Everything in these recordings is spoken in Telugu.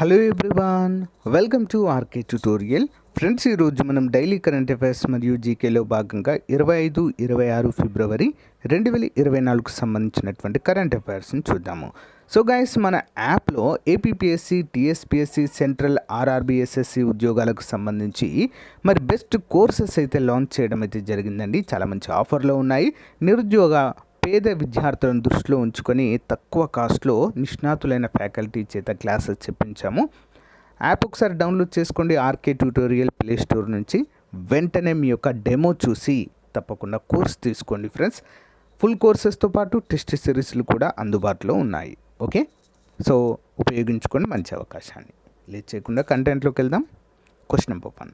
Hello everyone welcome to RK tutorial friends ఈరోజు మనం డైలీ కరెంట్ అఫైర్స్ మరియు జీకేలో భాగంగా ఇరవై ఐదు ఇరవై ఆరు ఫిబ్రవరి రెండు వేల ఇరవై నాలుగుకు సంబంధించినటువంటి కరెంట్ అఫైర్స్ని చూద్దాము. సో గైస్ మన యాప్లో ఏపీపీఎస్సి టీఎస్పీఎస్సి సెంట్రల్ ఆర్ఆర్బీఎస్ఎస్సి ఉద్యోగాలకు సంబంధించి మరి బెస్ట్ కోర్సెస్ అయితే లాంచ్ చేయడం అయితే జరిగిందండి. చాలా మంచి ఆఫర్లో ఉన్నాయి. నిరుద్యోగ పేద విద్యార్థులను దృష్టిలో ఉంచుకొని తక్కువ కాస్ట్లో నిష్ణాతులైన ఫ్యాకల్టీ చేత క్లాసెస్ చెప్పించాము. యాప్ ఒకసారి డౌన్లోడ్ చేసుకోండి ఆర్కే ట్యూటోరియల్ ప్లే స్టోర్ నుంచి. వెంటనే మీ యొక్క డెమో చూసి తప్పకుండా కోర్స్ తీసుకోండి ఫ్రెండ్స్. ఫుల్ కోర్సెస్తో పాటు టెస్ట్ సిరీస్లు కూడా అందుబాటులో ఉన్నాయి. ఓకే? సో ఉపయోగించుకోండి మంచి అవకాశాన్ని. లేట్ చేయకుండా కంటెంట్లోకి వెళ్దాం. Question number one.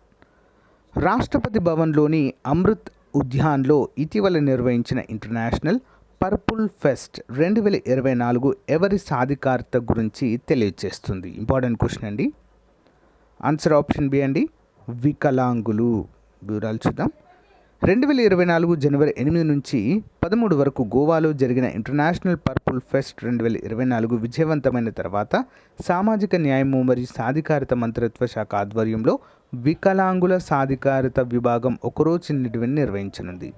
రాష్ట్రపతి భవన్లోని అమృత్ ఉద్యాన్లో ఇటీవల నిర్వహించిన ఇంటర్నేషనల్ పర్పుల్ ఫెస్ట్ రెండు వేల ఇరవై నాలుగు ఎవరి సాధికారత గురించి తెలియజేస్తుంది ఇంపార్టెంట్ క్వశ్చన్ అండి. ఆన్సర్ ఆప్షన్ బి అండి వికలాంగులు. వివరాలు చూద్దాం. రెండు వేల ఇరవై నాలుగు జనవరి ఎనిమిది నుంచి పదమూడు వరకు గోవాలో జరిగిన ఇంటర్నేషనల్ పర్పుల్ ఫెస్ట్ రెండు వేల ఇరవై నాలుగు విజయవంతమైన తర్వాత సామాజిక న్యాయము మరియు సాధికారత మంత్రిత్వ శాఖ ఆధ్వర్యంలో వికలాంగుల సాధికారత విభాగం ఒకరోజు నిడివిని నిర్వహించనుంది.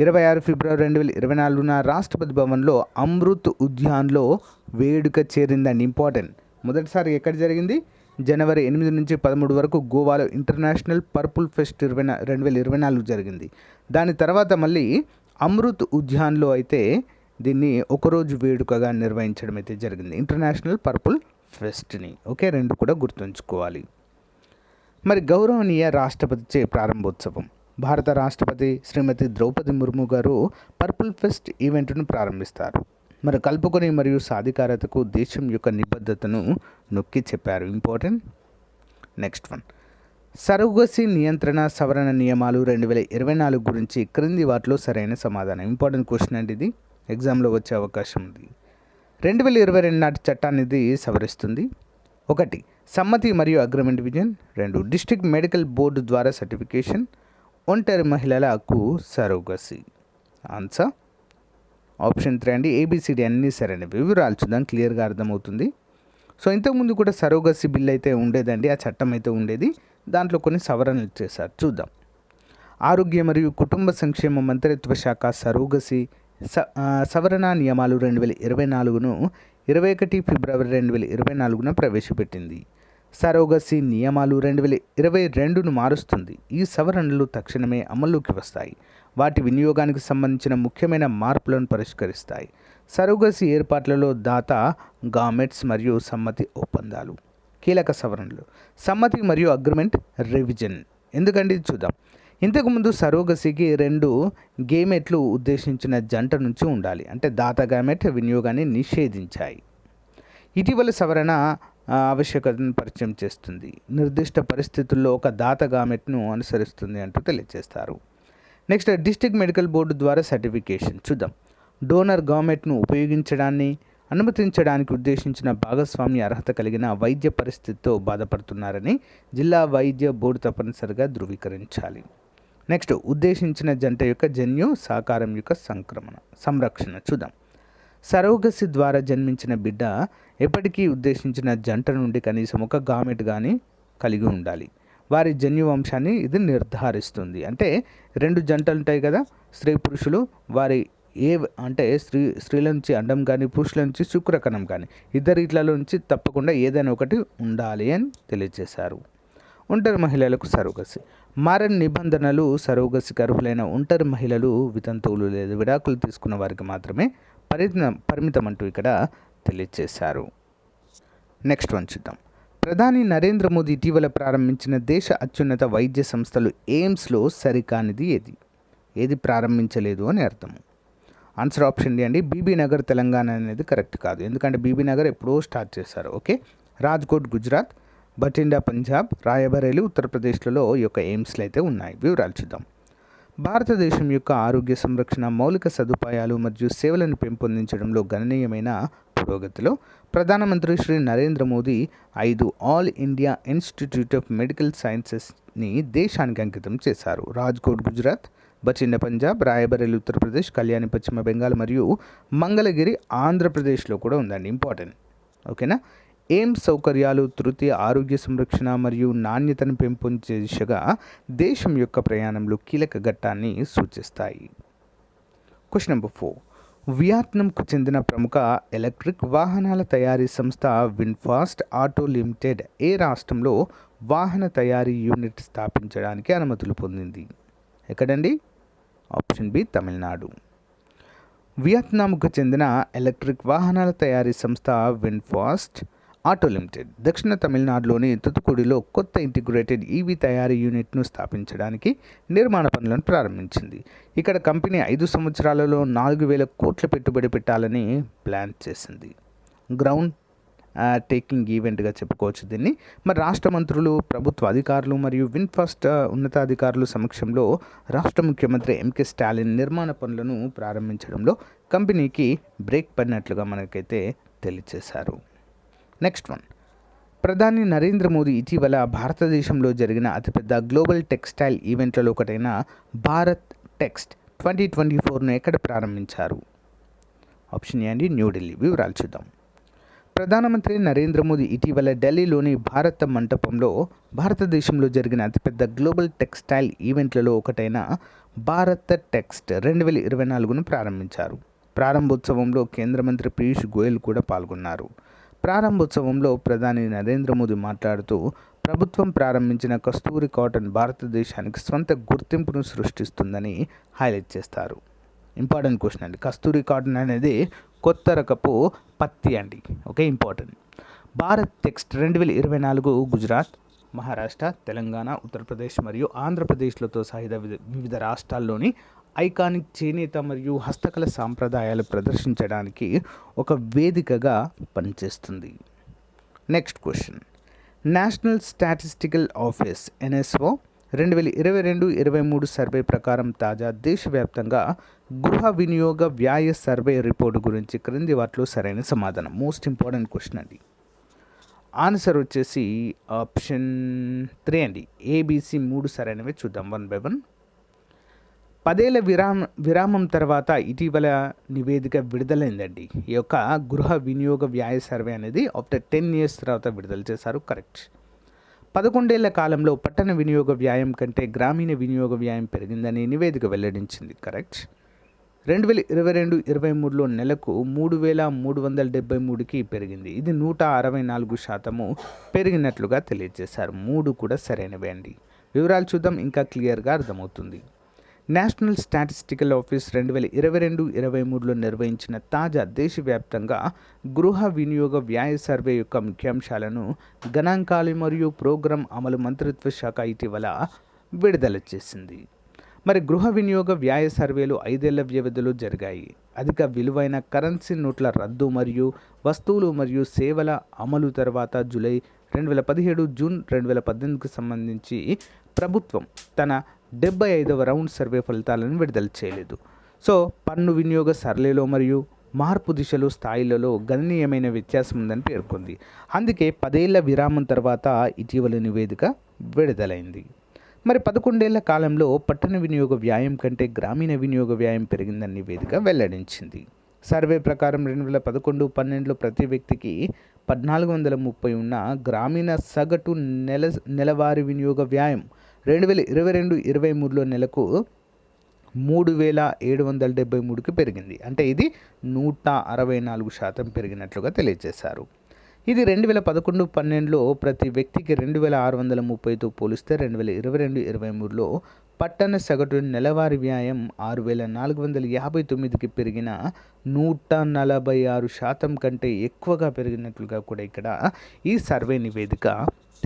ఇరవై ఆరు ఫిబ్రవరి రెండు వేల ఇరవై నాలుగున రాష్ట్రపతి భవన్లో అమృత్ ఉద్యాన్లో వేడుక చేరిందండి. ఇంపార్టెంట్. మొదటిసారి ఎక్కడ జరిగింది? జనవరి ఎనిమిది నుంచి పదమూడు వరకు గోవాలో ఇంటర్నేషనల్ పర్పుల్ ఫెస్ట్ ఇరవై రెండు వేల ఇరవై నాలుగు జరిగింది. దాని తర్వాత మళ్ళీ అమృత్ ఉద్యాన్లో అయితే దీన్ని ఒకరోజు వేడుకగా నిర్వహించడం అయితే జరిగింది. International purple ఫెస్ట్ని. ఓకే రెండు కూడా గుర్తుంచుకోవాలి. మరి గౌరవనీయ రాష్ట్రపతిచే ప్రారంభోత్సవం. భారత రాష్ట్రపతి శ్రీమతి ద్రౌపది ముర్ము గారు పర్పుల్ ఫెస్ట్ ఈవెంట్ను ప్రారంభిస్తారు. మరి కలుపుకొని మరియు సాధికారతకు దేశం యొక్క నిబద్ధతను నొక్కి చెప్పారు. ఇంపార్టెంట్? Next one. సరుగసి నియంత్రణ సవరణ నియమాలు రెండు వేల ఇరవై నాలుగు గురించి క్రింది వాటిలో సరైన సమాధానం. ఇంపార్టెంట్ క్వశ్చన్ అండి ఇది. ఎగ్జామ్లో వచ్చే అవకాశం ఉంది. రెండు వేల ఇరవై రెండు నాటి చట్టాన్ని ఇది సవరిస్తుంది. ఒకటి సమ్మతి మరియు అగ్రిమెంట్ విజన్. రెండు డిస్ట్రిక్ట్ మెడికల్ బోర్డు ద్వారా సర్టిఫికేషన్. ఒంటరి మహిళల హక్కు సరోగసి. ఆన్సర్ ఆప్షన్ త్రీ అండి. ఏబిసిడి అన్నీ సరైన. వివరాలు చూద్దాం. క్లియర్గా అర్థమవుతుంది. సో ఇంతకుముందు కూడా సరోగసి బిల్ అయితే ఉండేదండి. ఆ చట్టం అయితే ఉండేది. దాంట్లో కొన్ని సవరణలు చేశారు. చూద్దాం. ఆరోగ్య మరియు కుటుంబ సంక్షేమ మంత్రిత్వ శాఖ సరోగసి స సవరణ నియమాలు రెండు వేల ఇరవై నాలుగును ఇరవై ఒకటి ఫిబ్రవరి రెండు వేల ఇరవై నాలుగున ప్రవేశపెట్టింది. సరోగసి నియమాలు రెండు వేల ఇరవై రెండును మారుస్తుంది. ఈ సవరణలు తక్షణమే అమల్లోకి వస్తాయి. వాటి వినియోగానికి సంబంధించిన ముఖ్యమైన మార్పులను పరిష్కరిస్తాయి. సరోగసి ఏర్పాట్లలో దాత గామెట్స్ మరియు సమ్మతి ఒప్పందాలు. కీలక సవరణలు. సమ్మతి మరియు అగ్రిమెంట్ రివిజన్. ఎందుకంటే ఇది చూద్దాం. ఇంతకుముందు సరోగసికి రెండు గేమెట్లు ఉద్దేశించిన జంట నుంచి ఉండాలి. అంటే దాత గామెట్ వినియోగాన్ని నిషేధించాయి. ఇటీవల సవరణ ఆవశ్యకతను పరిచయం చేస్తుంది. నిర్దిష్ట పరిస్థితుల్లో ఒక దాత గామెట్ను అనుసరిస్తుంది అంటూ తెలియజేస్తారు. నెక్స్ట్ డిస్ట్రిక్ట్ మెడికల్ బోర్డు ద్వారా సర్టిఫికేషన్ చూద్దాం. డోనర్ గవర్నమెంట్ను ఉపయోగించడాన్ని అనుమతించడానికి ఉద్దేశించిన భాగస్వామ్య అర్హత కలిగిన వైద్య పరిస్థితితో బాధపడుతున్నారని జిల్లా వైద్య బోర్డు తప్పనిసరిగా ధృవీకరించాలి. నెక్స్ట్ ఉద్దేశించిన జంట యొక్క జన్యు సాకారం యొక్క సంక్రమణ సంరక్షణ చూద్దాం. సరోగసి ద్వారా జన్మించిన బిడ్డ ఎప్పటికీ ఉద్దేశించిన జంట నుండి కనీసం ఒక గామెట్ కానీ కలిగి ఉండాలి. వారి జన్యు వంశాన్ని ఇది నిర్ధారిస్తుంది. అంటే రెండు జంటలు ఉంటాయి కదా స్త్రీ పురుషులు వారి ఏ అంటే స్త్రీ స్త్రీల నుంచి అండం కానీ పురుషుల నుంచి శుక్రకణం కానీ ఇద్దరిట్లలో నుంచి తప్పకుండా ఏదైనా ఒకటి ఉండాలి అని తెలియజేశారు. ఒంటరి మహిళలకు సరోగసి. మారని నిబంధనలు సరోగసికి అర్హులైన ఒంటరి మహిళలు వితంతువులు లేదా విడాకులు తీసుకున్న వారికి మాత్రమే పరిమితం పరిమితం అంటూ ఇక్కడ తెలియజేశారు. నెక్స్ట్ వన్ చూద్దాం. ప్రధాని నరేంద్ర మోదీ ఇటీవల ప్రారంభించిన దేశ అత్యున్నత వైద్య సంస్థలు ఎయిమ్స్లో సరికానిది ఏది? ఏది ప్రారంభించలేదు అని అర్థం. ఆన్సర్ ఆప్షన్ డి అండి బీబీ నగర్ తెలంగాణ అనేది కరెక్ట్ కాదు. ఎందుకంటే బీబీ నగర్ ఎప్పుడో స్టార్ట్ చేశారు. ఓకే? రాజ్కోట్ గుజరాత్ బఠిండా పంజాబ్ రాయబరేలి ఉత్తరప్రదేశ్లలో ఈ యొక్క ఎయిమ్స్లు అయితే ఉన్నాయి. వివరాలు చూద్దాం. భారతదేశం యొక్క ఆరోగ్య సంరక్షణ మౌలిక సదుపాయాలు మరియు సేవలను పెంపొందించడంలో గణనీయమైన పురోగతిలో ప్రధానమంత్రి శ్రీ నరేంద్ర మోదీ ఐదు all India institute of medical సైన్సెస్ని దేశానికి అంకితం చేశారు. రాజ్కోట్ గుజరాత్ బచిన్న పంజాబ్ రాయబరేలి ఉత్తరప్రదేశ్ కళ్యాణి పశ్చిమ బెంగాల్ మరియు మంగళగిరి ఆంధ్రప్రదేశ్లో కూడా ఉందండి ఇంపార్టెంట్. ఓకేనా? ఎయిమ్స్ సౌకర్యాలు తృతీయ ఆరోగ్య సంరక్షణ మరియు నాణ్యతను పెంపొందే దిశగా దేశం యొక్క ప్రయాణంలో కీలక ఘట్టాన్ని సూచిస్తాయి. Question number four. వియత్నాంకు చెందిన ప్రముఖ ఎలక్ట్రిక్ వాహనాల తయారీ సంస్థ విన్ఫాస్ట్ ఆటో లిమిటెడ్ ఏ రాష్ట్రంలో వాహన తయారీ యూనిట్ స్థాపించడానికి అనుమతులు పొందింది? ఎక్కడండి? Option B Tamil Nadu. వియత్నాంకు చెందిన ఎలక్ట్రిక్ వాహనాల తయారీ సంస్థ విన్ఫాస్ట్ ఆటో లిమిటెడ్ దక్షిణ తమిళనాడులోని తుతుకుడిలో కొత్త ఇంటిగ్రేటెడ్ ఈవీ తయారీ యూనిట్ను స్థాపించడానికి నిర్మాణ పనులను ప్రారంభించింది. ఇక్కడ కంపెనీ ఐదు సంవత్సరాలలో నాలుగు వేల కోట్ల పెట్టుబడి పెట్టాలని ప్లాన్ చేసింది. గ్రౌండ్ టేకింగ్ ఈవెంట్గా చెప్పుకోవచ్చు దీన్ని. మరి రాష్ట్ర మంత్రులు ప్రభుత్వ అధికారులు మరియు విన్ఫాస్ట్ ఉన్నతాధికారుల సమక్షంలో రాష్ట్ర ముఖ్యమంత్రి ఎంకే స్టాలిన్ నిర్మాణ పనులను ప్రారంభించడంలో కంపెనీకి బ్రేక్ పడినట్లుగా మనకైతే తెలియజేశారు నెక్స్ట్ వన్ ప్రధాని నరేంద్ర మోదీ ఇటీవల భారతదేశంలో జరిగిన అతిపెద్ద గ్లోబల్ టెక్స్టైల్ ఈవెంట్లలో ఒకటైన భారత్ టెక్స్ట్ ట్వంటీ ట్వంటీ ఫోర్ను ఎక్కడ ప్రారంభించారు? ఆప్షన్ ఏ అండి న్యూఢిల్లీ వివరాలు చూద్దాం. ప్రధానమంత్రి నరేంద్ర మోదీ ఇటీవల ఢిల్లీలోని భారత మంటపంలో భారతదేశంలో జరిగిన అతిపెద్ద గ్లోబల్ టెక్స్టైల్ ఈవెంట్లలో ఒకటైన భారత టెక్స్ట్ రెండు వేల ఇరవై నాలుగును ప్రారంభించారు. ప్రారంభోత్సవంలో కేంద్ర మంత్రి పీయూష్ గోయల్ కూడా పాల్గొన్నారు. ప్రారంభోత్సవంలో ప్రధాని నరేంద్ర మోదీ మాట్లాడుతూ ప్రభుత్వం ప్రారంభించిన కస్తూరి కాటన్ భారతదేశానికి స్వంత గుర్తింపును సృష్టిస్తుందని హైలైట్ చేస్తారు. ఇంపార్టెంట్ క్వశ్చన్ అండి. కస్తూరి కాటన్ అనేది కొత్త రకపు పత్తి అండి. Okay important. భారత్ టెక్స్ట్ రెండు వేల ఇరవై నాలుగు గుజరాత్ మహారాష్ట్ర తెలంగాణ ఉత్తరప్రదేశ్ మరియు ఆంధ్రప్రదేశ్లతో సహిత వివిధ వివిధ రాష్ట్రాల్లోని ఐకానిక్ చేనేత మరియు హస్తకళ సాంప్రదాయాలు ప్రదర్శించడానికి ఒక వేదికగా పనిచేస్తుంది. Next question. National statistical office NSO రెండు వేల ఇరవై రెండు ఇరవై మూడు సర్వే ప్రకారం తాజా దేశవ్యాప్తంగా గృహ వినియోగ వ్యయ సర్వే రిపోర్టు గురించి క్రింది వాటిలో సరైన సమాధానం. మోస్ట్ ఇంపార్టెంట్ క్వశ్చన్ అండి. ఆన్సర్ వచ్చేసి ఆప్షన్ త్రీ అండి. ఏబీసీ మూడు సరైనవి చూద్దాం. One by one. పదేళ్ళ విరామ విరామం తర్వాత ఇటీవల నివేదిక విడుదలైందండి. ఈ యొక్క గృహ వినియోగ వ్యాయ సర్వే అనేది ఆఫ్టర్ టెన్ ఇయర్స్ తర్వాత విడుదల చేశారు. కరెక్ట్. పదకొండేళ్ళ కాలంలో పట్టణ వినియోగ వ్యాయం కంటే గ్రామీణ వినియోగ వ్యాయం పెరిగిందని నివేదిక వెల్లడించింది. కరెక్ట్. రెండు వేల ఇరవై రెండు ఇరవై మూడులో నెలకు మూడు వేల మూడు వందల డెబ్బై మూడుకి పెరిగింది. ఇది నూట అరవై నాలుగు శాతము పెరిగినట్లుగా తెలియజేశారు. మూడు కూడా సరైనవే అండి. వివరాలు చూద్దాం. ఇంకా క్లియర్గా అర్థమవుతుంది. నేషనల్ స్టాటిస్టికల్ ఆఫీస్ రెండు వేల ఇరవై రెండు ఇరవై మూడులో నిర్వహించిన తాజా దేశవ్యాప్తంగా గృహ వినియోగ వ్యాయ సర్వే యొక్క ముఖ్యాంశాలను గణాంకాలు మరియు ప్రోగ్రాం అమలు మంత్రిత్వ శాఖ ఇటీవల విడుదల చేసింది. మరి గృహ వినియోగ వ్యాయ సర్వేలు ఐదేళ్ళ వ్యవధిలో జరిగాయి. అధిక విలువైన కరెన్సీ నోట్ల రద్దు మరియు వస్తువులు మరియు సేవల అమలు తర్వాత జూలై రెండు వేల పదిహేడు జూన్ రెండు వేల పద్దెనిమిదికి సంబంధించి ప్రభుత్వం తన డెబ్బై ఐదవ రౌండ్ సర్వే ఫలితాలను విడుదల చేయలేదు. సో పన్ను వినియోగ సరళిలో మరియు మార్పు దిశలో స్థాయిలలో గణనీయమైన వ్యత్యాసం ఉందని పేర్కొంది. అందుకే పదేళ్ళ విరామం తర్వాత ఇటీవల నివేదిక విడుదలైంది. మరి పదకొండేళ్ళ కాలంలో పట్టణ వినియోగ వ్యాయం కంటే గ్రామీణ వినియోగ వ్యాయం పెరిగిందని నివేదిక వెల్లడించింది. సర్వే ప్రకారం రెండు వేల పదకొండు పన్నెండులో ప్రతి వ్యక్తికి పద్నాలుగు వందల ముప్పై ఉన్న గ్రామీణ సగటు నెల నెలవారీ వినియోగ వ్యాయం రెండు వేల ఇరవై రెండు ఇరవై మూడులో నెలకు మూడు వేల ఏడు వందల డెబ్బై మూడుకి పెరిగింది. అంటే ఇది నూట అరవై నాలుగు శాతం పెరిగినట్లుగా తెలియజేశారు. ఇది రెండు వేల పదకొండు పన్నెండులో ప్రతి వ్యక్తికి రెండు వేల ఆరు వందల ముప్పైతో పోలిస్తే రెండు వేల ఇరవై రెండు ఇరవై మూడులో పట్టణ సగటు నెలవారీ వ్యాయం ఆరు వేల నాలుగు వందల యాభై తొమ్మిదికి పెరిగిన నూట నలభై ఆరు శాతం కంటే ఎక్కువగా పెరిగినట్లుగా కూడా ఇక్కడ ఈ సర్వే నివేదిక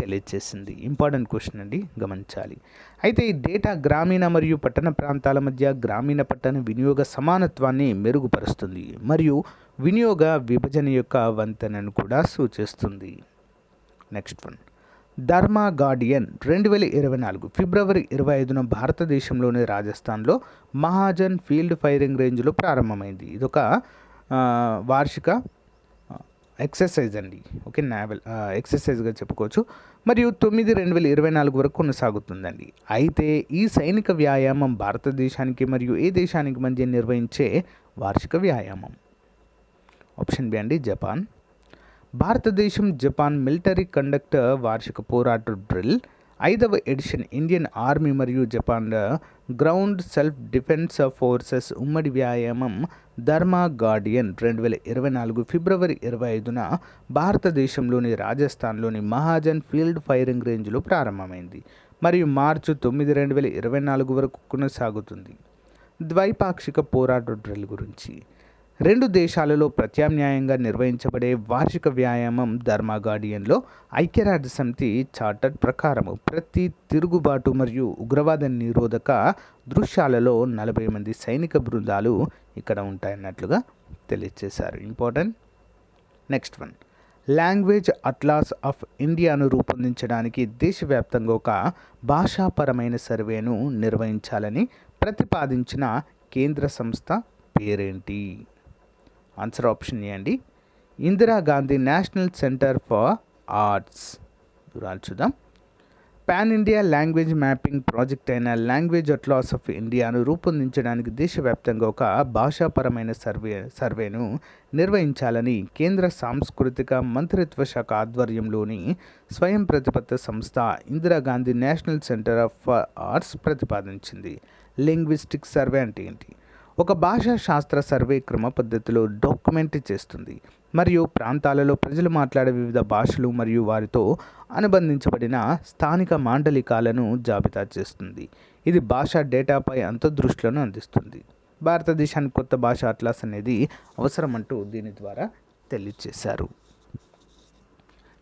తెలియజేసింది. ఇంపార్టెంట్ క్వశ్చన్ అండి. గమనించాలి. అయితే ఈ డేటా గ్రామీణ మరియు పట్టణ ప్రాంతాల మధ్య గ్రామీణ పట్టణ వినియోగ సమానత్వాన్ని మెరుగుపరుస్తుంది మరియు వినియోగ విభజన యొక్క వంతెనను కూడా సూచిస్తుంది. నెక్స్ట్ వన్ ధర్మా గార్డియన్ రెండు వేల ఇరవై నాలుగు ఫిబ్రవరి ఇరవై ఐదున భారతదేశంలోని రాజస్థాన్లో మహాజన్ ఫీల్డ్ ఫైరింగ్ రేంజ్లో ప్రారంభమైంది. ఇదొక వార్షిక ఎక్సర్సైజ్ అండి. ఓకే నావెల్ ఎక్సర్సైజ్గా చెప్పుకోవచ్చు. మరియు తొమ్మిది రెండు వేల ఇరవై నాలుగు వరకు కొనసాగుతుందండి. అయితే ఈ సైనిక వ్యాయామం భారతదేశానికి మరియు ఏ దేశానికి మధ్య నిర్వహించే వార్షిక వ్యాయామం? ఆప్షన్ బి అండి జపాన్. భారతదేశం జపాన్ మిలిటరీ కండక్టర్ వార్షిక పోరాట డ్రిల్ ఐదవ ఎడిషన్ ఇండియన్ ఆర్మీ మరియు Japan ground self defence forces ఉమ్మడి వ్యాయామం ధర్మా గార్డియన్ రెండు వేల ఇరవై నాలుగు ఫిబ్రవరి ఇరవై ఐదున భారతదేశంలోని రాజస్థాన్లోని మహాజన్ ఫీల్డ్ ఫైరింగ్ రేంజ్లో ప్రారంభమైంది మరియు మార్చి తొమ్మిది రెండు వేల ఇరవై నాలుగు వరకు కొనసాగుతుంది. ద్వైపాక్షిక పోరాట డ్రిల్ గురించి రెండు దేశాలలో ప్రత్యామ్నాయంగా నిర్వహించబడే వార్షిక వ్యాయామం ధర్మా గార్డియన్లో ఐక్యరాజ్య సమితి చార్టర్ ప్రకారం ప్రతి తిరుగుబాటు మరియు ఉగ్రవాద నిరోధక దృశ్యాలలో నలభై మంది సైనిక బృందాలు ఇక్కడ ఉంటాయన్నట్లుగా తెలియజేశారు important? Next one. Language atlas of ఇండియాను రూపొందించడానికి దేశవ్యాప్తంగా ఒక భాషాపరమైన సర్వేను నిర్వహించాలని ప్రతిపాదించిన కేంద్ర సంస్థ పేరేంటి? ఆన్సర్ ఆప్షన్ ఏ అండి. Indira Gandhi national centre for arts. దూరాలు చూద్దాం. Pan India language mapping project అయిన లాంగ్వేజ్ అట్లాస్ ఆఫ్ ఇండియాను రూపొందించడానికి దేశవ్యాప్తంగా ఒక భాషాపరమైన సర్వే సర్వేను నిర్వహించాలని కేంద్ర సాంస్కృతిక మంత్రిత్వ శాఖ ఆధ్వర్యంలోని స్వయం ప్రతిపత్త సంస్థ Indira Gandhi national centre of arts ప్రతిపాదించింది. లింగ్విస్టిక్ సర్వే అంటే ఏంటి? ఒక భాషా శాస్త్ర సర్వే క్రమ పద్ధతిలో డాక్యుమెంట్ చేస్తుంది. మరియు ప్రాంతాలలో ప్రజలు మాట్లాడే వివిధ భాషలు మరియు వారితో అనుబంధించబడిన స్థానిక మాండలికాలను జాబితా చేస్తుంది. ఇది భాషా డేటాపై అంతర్దృష్టిలను అందిస్తుంది. భారతదేశానికి కొత్త భాష అట్లాస్ అనేది అవసరమంటూ దీని ద్వారా తెలియజేశారు.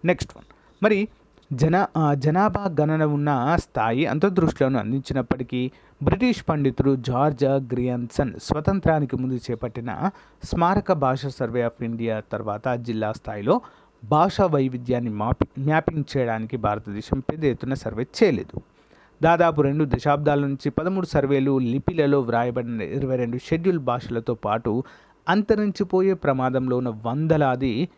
Next one. మరి జనా జనాభా గణన ఉన్న స్థాయి అంతర్దృష్టిలను అందించినప్పటికీ బ్రిటిష్ పండితుడు జార్జ్ గ్రియన్సన్ స్వతంత్రానికి ముందు చేపట్టిన స్మారక భాష సర్వే ఆఫ్ ఇండియా తర్వాత జిల్లా స్థాయిలో భాషా వైవిధ్యాన్ని మాపి మ్యాపింగ్ చేయడానికి భారతదేశం పెద్ద ఎత్తున సర్వే చేయలేదు. దాదాపు రెండు దశాబ్దాల నుంచి పదమూడు సర్వేలు లిపిలలో వ్రాయబడిన ఇరవై రెండు షెడ్యూల్ భాషలతో పాటు అంతరించిపోయే ప్రమాదంలో ఉన్న వందలాది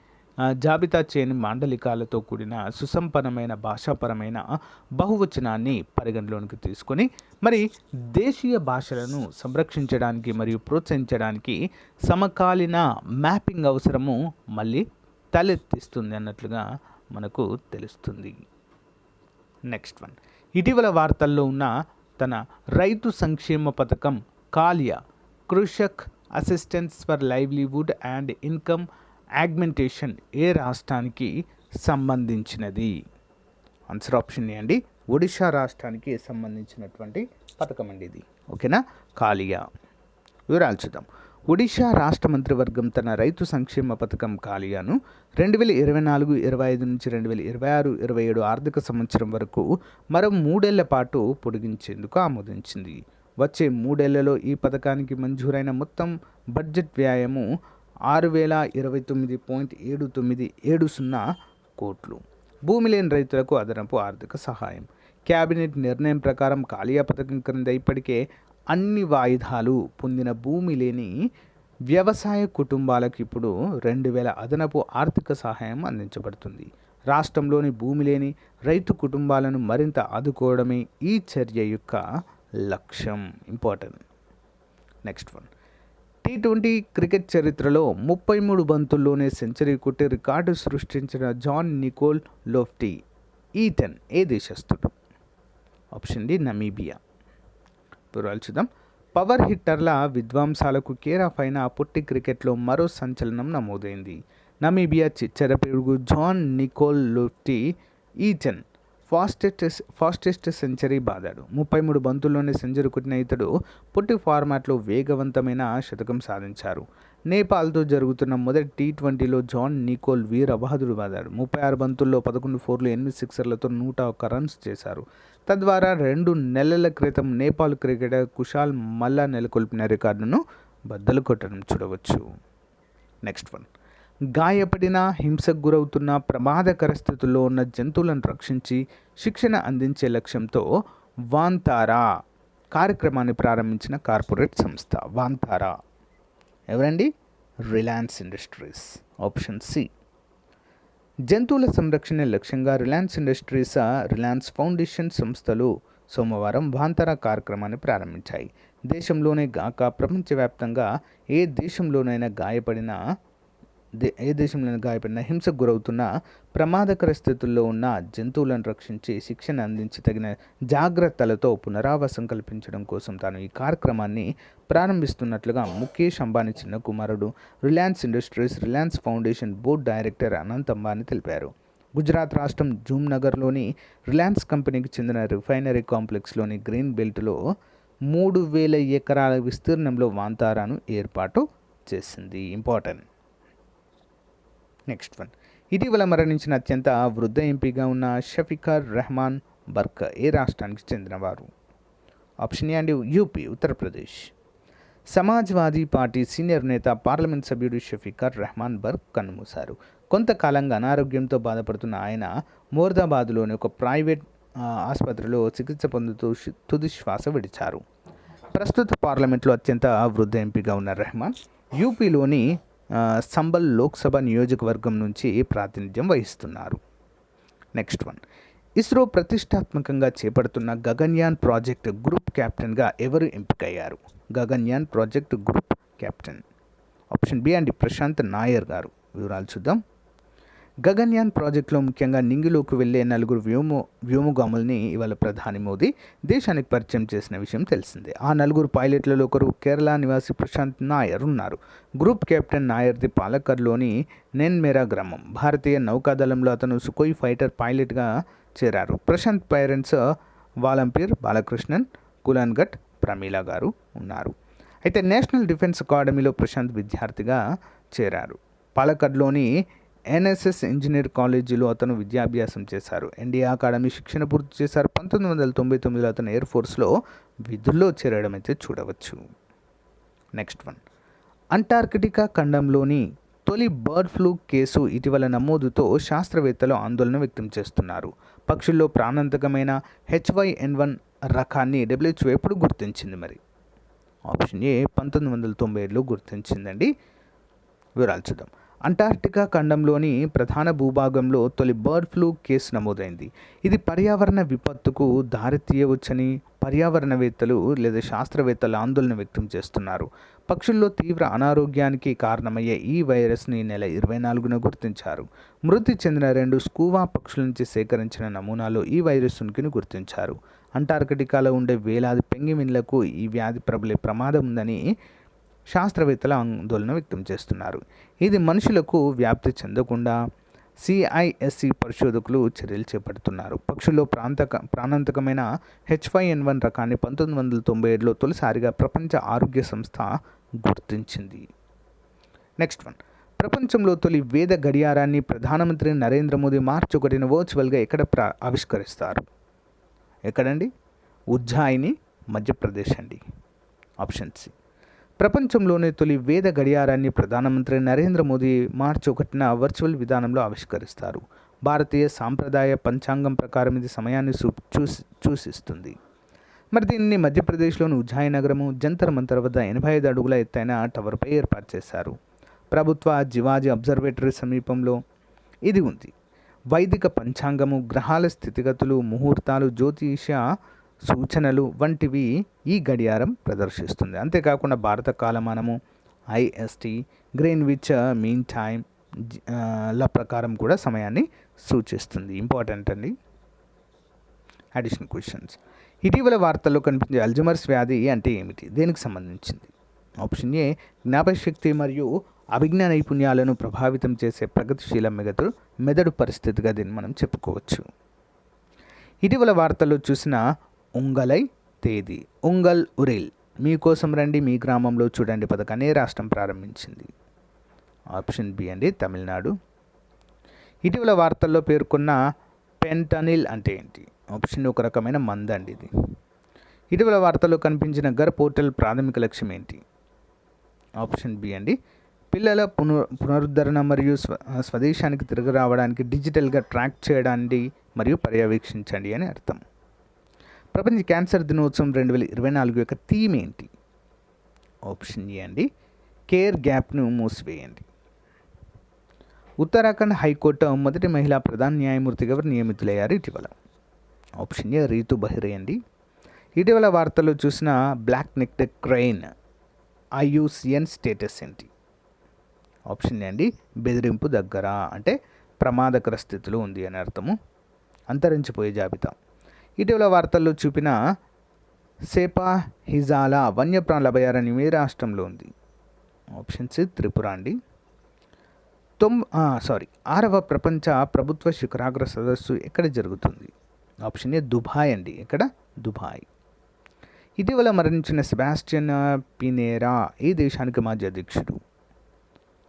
జాబితా చేయని మాండలికాలతో కూడిన సుసంపన్నమైన భాషాపరమైన బహువచనాన్ని పరిగణలోనికి తీసుకొని మరి దేశీయ భాషలను సంరక్షించడానికి మరియు ప్రోత్సహించడానికి సమకాలీన మ్యాపింగ్ అవసరము మళ్ళీ తలెత్తిస్తుంది అన్నట్లుగా మనకు తెలుస్తుంది. Next one. ఇటీవల వార్తల్లో ఉన్న తన రైతు సంక్షేమ పథకం KALIA Krushak assistance for livelihood and income augmentation ఏ రాష్ట్రానికి సంబంధించినది? ఆన్సర్ ఆప్షన్ అండి. ఒడిషా రాష్ట్రానికి సంబంధించినటువంటి పథకం అండి ఇది. ఓకేనా? కాలియా వివరాలు చూద్దాం. ఒడిషా రాష్ట్ర మంత్రివర్గం తన రైతు సంక్షేమ పథకం కాలియాను రెండు వేల ఇరవై నాలుగు ఇరవై ఐదు నుంచి రెండు వేల ఇరవై ఆరు ఇరవై ఏడు ఆర్థిక సంవత్సరం వరకు మరో మూడేళ్ళ పాటు పొడిగించేందుకు ఆమోదించింది. వచ్చే మూడేళ్ళలో ఈ పథకానికి మంజూరైన మొత్తం బడ్జెట్ వ్యాయము ఆరు వేల ఇరవై తొమ్మిది పాయింట్ ఏడు తొమ్మిది ఏడు సున్నా కోట్లు. భూమి లేని రైతులకు అదనపు ఆర్థిక సహాయం. క్యాబినెట్ నిర్ణయం ప్రకారం కాళియా పథకం క్రింద ఇప్పటికే అన్ని వాయిదాలు పొందిన భూమి లేని వ్యవసాయ కుటుంబాలకు ఇప్పుడు రెండు వేల అదనపు ఆర్థిక సహాయం అందించబడుతుంది. రాష్ట్రంలోని భూమి లేని రైతు కుటుంబాలను మరింత ఆదుకోవడమే ఈ చర్య యొక్క లక్ష్యం. Important. Next one. T twenty cricket చరిత్రలో ముప్పై మూడు బంతుల్లోనే సెంచరీ కొట్టి రికార్డు సృష్టించిన జాన్ నికోల్ లోఫ్టీ ఈటన్ ఏ దేశస్థుడు? ఆప్షన్ డి నమీబియా వివరాలు చూద్దాం. పవర్ హిట్టర్ల విద్వాంసాలకు కేరాఫ్ అయిన పుట్టి క్రికెట్లో మరో సంచలనం నమోదైంది. Namibia చిచ్చర John Nicol Loftie Eaton fastest fastest century బాదాడు ముప్పై మూడు బంతుల్లోనే సెంచరీ కొట్టిన ఇతడు పొట్టి ఫార్మాట్లో వేగవంతమైన శతకం సాధించారు. నేపాల్తో జరుగుతున్న మొదటి టీ ట్వంటీలో జాన్ నికోల్ వీర బహదూర్ బాదాడు ముప్పై ఆరు బంతుల్లో పదకొండు ఫోర్లు ఎనిమిది సిక్సర్లతో నూట ఒక్క రన్స్ చేశారు. తద్వారా రెండు నెలల క్రితం నేపాల్ క్రికెటర్ కుషాల్ మల్లా నెలకొల్పిన రికార్డును బద్దలు కొట్టడం చూడవచ్చు. Next one. గాయపడిన హింసకు గురవుతున్న ప్రమాదకర స్థితిలో ఉన్న జంతువులను రక్షించి శిక్షణ అందించే లక్ష్యంతో వాంతారా కార్యక్రమాన్ని ప్రారంభించిన కార్పొరేట్ సంస్థ వాంతారా. ఎవరండి? Reliance Industries option C. జంతువుల సంరక్షణ లక్ష్యంగా రిలయన్స్ ఇండస్ట్రీస్ రిలయన్స్ ఫౌండేషన్ సంస్థలు సోమవారం వాంతరా కార్యక్రమాన్ని ప్రారంభించాయి. దేశంలోనే గాక ప్రపంచవ్యాప్తంగా ఏ దేశంలోనైనా గాయపడిన ఏ దేశంలో గాయపడిన హింసకు గురవుతున్న ప్రమాదకర స్థితుల్లో ఉన్న జంతువులను రక్షించి శిక్షణ అందించి తగిన జాగ్రత్తలతో పునరావాసం కల్పించడం కోసం తాను ఈ కార్యక్రమాన్ని ప్రారంభిస్తున్నట్లుగా ముఖేష్ అంబానీ చిన్న కుమారుడు Reliance Industries Reliance Foundation board director Anant Ambani తెలిపారు. గుజరాత్ రాష్ట్రం జూమ్నగర్లోని రిలయన్స్ కంపెనీకి చెందిన రిఫైనరీ కాంప్లెక్స్లోని గ్రీన్ బెల్ట్లో మూడు వేల ఎకరాల విస్తీర్ణంలో వాంతారాను ఏర్పాటు చేసింది. ఇంపార్టెంట్. నెక్స్ట్ వన్ ఇటీవల మరణించిన అత్యంత వృద్ధ ఎంపీగా ఉన్న షఫికర్ రెహమాన్ బర్క్ ఏ రాష్ట్రానికి చెందినవారు? ఆప్షన్ ఏ అండి UP Uttar Pradesh. Samajwadi party senior నేత పార్లమెంట్ సభ్యుడు షఫీకర్ రెహమాన్ బర్గ్ కన్నుమూశారు. కొంతకాలంగా అనారోగ్యంతో బాధపడుతున్న ఆయన మోర్దాబాద్లోని ఒక ప్రైవేట్ ఆసుపత్రిలో చికిత్స పొందుతూ తుది శ్వాస విడిచారు. ప్రస్తుత పార్లమెంట్లో అత్యంత వృద్ధ ఎంపీగా ఉన్న రెహమాన్ యూపీలోని సంబల్ లోక్సభ నియోజకవర్గం నుంచి ప్రాతినిధ్యం వహిస్తున్నారు. నెక్స్ట్ వన్ ఇస్రో ప్రతిష్టాత్మకంగా చేపడుతున్న గగన్యాన్ ప్రాజెక్ట్ గ్రూప్ కెప్టెన్గా ఎవరు ఎంపికయ్యారు? Gaganyaan project group captain option B అండి ప్రశాంత్ నాయర్ గారు. వివరాలు చూద్దాం. గగన్యాన్ ప్రాజెక్టులో ముఖ్యంగా నింగిలోకి వెళ్ళే నలుగురు వ్యోమ వ్యోమగాముల్ని ఇవాళ ప్రధాని మోదీ దేశానికి పరిచయం చేసిన విషయం తెలిసిందే. ఆ నలుగురు పైలట్లలో ఒకరు కేరళ నివాసి ప్రశాంత్ నాయర్ ఉన్నారు. గ్రూప్ కెప్టెన్ నాయర్ది పాలక్కర్లోని నెన్మెరా గ్రామం. భారతీయ నౌకాదళంలో అతను సుకోయ్ ఫైటర్ పైలట్గా చేరారు. ప్రశాంత్ పేరెంట్స్ వాలంపీర్ బాలకృష్ణన్ కులాన్ఘట్ ప్రమీల గారు ఉన్నారు. అయితే నేషనల్ డిఫెన్స్ అకాడమీలో ప్రశాంత్ విద్యార్థిగా చేరారు. పాలక్కడ్లోని ఎన్ఎస్ఎస్ ఇంజనీర్ కాలేజీలో అతను విద్యాభ్యాసం చేశారు. ఎన్డీఏ అకాడమీ శిక్షణ పూర్తి చేశారు. పంతొమ్మిది వందల తొంభై తొమ్మిదిలో అతను ఎయిర్ ఫోర్స్లో విధుల్లో చేరడం అయితే చూడవచ్చు. నెక్స్ట్ వన్ అంటార్కిటికా ఖండంలోని తొలి బర్డ్ ఫ్లూ కేసు ఇటీవల నమోదుతో శాస్త్రవేత్తలు ఆందోళన వ్యక్తం చేస్తున్నారు. పక్షుల్లో ప్రాణాంతకమైన హెచ్వైఎన్ వన్ రకాన్ని డబ్ల్యూహెచ్ఓ ఎప్పుడు గుర్తించింది మరి? ఆప్షన్ ఏ పంతొమ్మిది వందల తొంభై ఏడులో గుర్తించిందండి. వివరాలు చూద్దాం. అంటార్క్టికా ఖండంలోని ప్రధాన భూభాగంలో తొలి బర్డ్ ఫ్లూ కేసు నమోదైంది. ఇది పర్యావరణ విపత్తుకు దారితీయవచ్చని పర్యావరణవేత్తలు లేదా శాస్త్రవేత్తలు ఆందోళన వ్యక్తం చేస్తున్నారు. పక్షుల్లో తీవ్ర అనారోగ్యానికి కారణమయ్యే ఈ వైరస్ని నెల ఇరవై నాలుగున గుర్తించారు. మృతి చెందిన రెండు స్కూవా పక్షుల నుంచి సేకరించిన నమూనాలో ఈ వైరస్ ఉనికిని గుర్తించారు. అంటార్కిటికాలో ఉండే వేలాది పెంగిమిన్లకు ఈ వ్యాధి ప్రబలే ప్రమాదం ఉందని శాస్త్రవేత్తలు ఆందోళన వ్యక్తం చేస్తున్నారు. ఇది మనుషులకు వ్యాప్తి చెందకుండా సిఐఎస్సి పరిశోధకులు చర్యలు చేపడుతున్నారు. పక్షుల్లో ప్రాంతక ప్రాణాంతకమైన హెచ్ ఫైవ్ ఎన్ వన్ రకాన్ని పంతొమ్మిది వందల తొంభై ఏడులో తొలిసారిగా ప్రపంచ ఆరోగ్య సంస్థ గుర్తించింది. Next one. ప్రపంచంలో తొలి వేద గడియారాన్ని ప్రధానమంత్రి నరేంద్ర మోదీ మార్చి ఒకటిన వర్చువల్గా ఎక్కడ ప్రా ఆవిష్కరిస్తారు? ఎక్కడండి? ఉజ్జాయిని మధ్యప్రదేశ్ అండి. Option C. ప్రపంచంలోనే తొలి వేద గడియారాన్ని ప్రధానమంత్రి నరేంద్ర మోదీ మార్చి ఒకటిన వర్చువల్ విధానంలో ఆవిష్కరిస్తారు. భారతీయ సాంప్రదాయ పంచాంగం ప్రకారం ఇది సమయాన్ని సూ చూసి సూచిస్తుంది మరి దీన్ని మధ్యప్రదేశ్లోని ఉజ్జాయి నగరము జంతర్ మంతర్ వద్ద ఎనభై ఐదు అడుగుల ఎత్తైన టవర్పై ఏర్పాటు చేశారు. ప్రభుత్వ జివాజీ అబ్జర్వేటరీ సమీపంలో ఇది ఉంది. వైదిక పంచాంగము గ్రహాల స్థితిగతులు ముహూర్తాలు జ్యోతిష సూచనలు వంటివి ఈ గడియారం ప్రదర్శిస్తుంది. అంతేకాకుండా భారత కాలమానము ఐఎస్టి గ్రీన్విచ్ మీన్ టైమ్ ల ప్రకారం కూడా సమయాన్ని సూచిస్తుంది. ఇంపార్టెంట్ అండి. Additional questions. ఇటీవల వార్తల్లో కనిపించే అల్జమర్స్ వ్యాధి అంటే ఏమిటి? దేనికి సంబంధించింది? ఆప్షన్ ఏ జ్ఞాపశక్తి మరియు అభిజ్ఞా నైపుణ్యాలను ప్రభావితం చేసే ప్రగతిశీల మెదడు మెదడు పరిస్థితిగా దీన్ని మనం చెప్పుకోవచ్చు. ఇటీవల వార్తల్లో చూసిన ఉంగలై తేదీ. ఉంగల్ ఉరిల్. మీకోసం రండి మీ గ్రామంలో చూడండి పథకాన్ని రాష్ట్రం ప్రారంభించింది. ఆప్షన్ బి అండి తమిళనాడు. ఇటీవల వార్తల్లో పేర్కొన్న పెంటనిల్ అంటే ఏంటి? ఆప్షన్ ఒక రకమైన మంద అండి ఇది. ఇటీవల వార్తల్లో కనిపించిన గర్ పోర్టల్ ప్రాథమిక లక్ష్యం ఏంటి? ఆప్షన్ బి అండి. పిల్లల పున పునరుద్ధరణ మరియు స్వ స్వదేశానికి తిరిగి రావడానికి డిజిటల్గా ట్రాక్ చేయడానికి మరియు పర్యవేక్షించండి అని అర్థం. ప్రపంచ క్యాన్సర్ దినోత్సవం రెండు వేల ఇరవై నాలుగు యొక్క థీమ్ ఏంటి? ఆప్షన్ ఏ అండి. కేర్ గ్యాప్ను మూసివేయండి. ఉత్తరాఖండ్ హైకోర్టు మొదటి మహిళా ప్రధాన న్యాయమూర్తిగా ఎవరు నియమితులయ్యారు ఇటీవల? ఆప్షన్ ఏ రీతు బహిరే అండి. ఇటీవల వార్తల్లో చూసిన black necked crane IUCN status ఏంటి? ఆప్షన్ ఏ అండి. బెదిరింపు దగ్గర అంటే ప్రమాదకర స్థితిలో ఉంది అని అర్థము. అంతరించిపోయే జాబితా. ఇటీవల వార్తల్లో చూపిన సేపా హిజాలా వన్యప్రాణుల అభయారణ్యం ఏ రాష్ట్రంలో ఉంది? ఆప్షన్ సి త్రిపుర అండి. తొమ్ సారీ ఆరవ ప్రపంచ ప్రభుత్వ శిఖరాగ్ర సదస్సు ఎక్కడ జరుగుతుంది? ఆప్షన్ ఏ దుబాయ్ అండి. ఎక్కడ? దుబాయ్. ఇటీవల మరణించిన సెబాస్టియన్ పినేరా ఏ దేశానికి మాజీ అధ్యక్షుడు?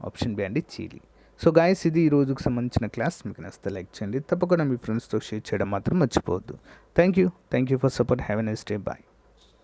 ఆప్షన్ బి అండి చీలీ. సో గాయస్ ఇది ఈ రోజుకు సంబంధించిన క్లాస్. మీకు నచ్చితే లైక్ చేయండి. తప్పకుండా మీ ఫ్రెండ్స్తో షేర్ చేయడం మాత్రం మర్చిపోవద్దు. Thank you. Thank you for support. Have a nice day. Bye.